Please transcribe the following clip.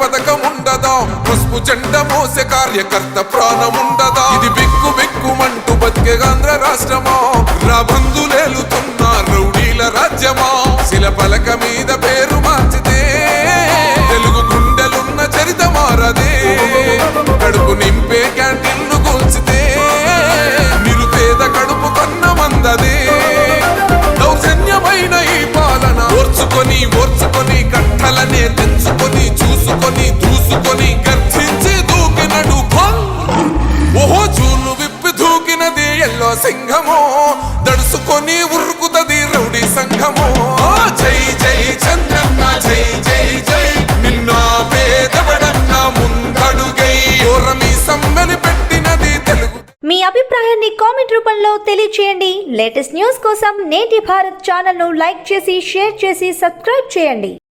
పథకం ఉండదా పసుపు జెండ మోసే కార్యకర్త ప్రాణం ఉండదా ఇది బిక్కు బిక్కుమంటూ బతికే ఆంధ్ర రాష్ట్రమా? రాబందులేలుతున్న రౌడీల రాజ్యమా? శిల పలక మీద పేరు మార్చితే తెలుగు గుండెలున్న చరిత మారదే. కడుపు నింపే క్యాంటీన్లు కూల్చితే నిరుపేద కడుపు కన్న మందదే. దౌర్జన్యమైన ఈ పాలన ఓర్చుకొని ఓర్చు పట్టుకొని దూసుకొని గర్జించి దూకినడు ఓహో చూలు విప్పి దూకినది ఎల్లో సింహము. దడుసుకొని ఉరుకుతది రౌడీ సంఘము. జై జై చంద్రన్న జై జై జై. నిన్న పేదవడన్న ముందడుగై. ఓరమి సమ్మెని పెట్టినది తెలుగు. మీ అభిప్రాయాన్ని కామెంట్ రూపంలో తెలియచేయండి. లేటెస్ట్ న్యూస్ కోసం నేటి భారత్ ఛానల్ను లైక్ చేసి షేర్ చేసి సబ్స్క్రైబ్ చేయండి.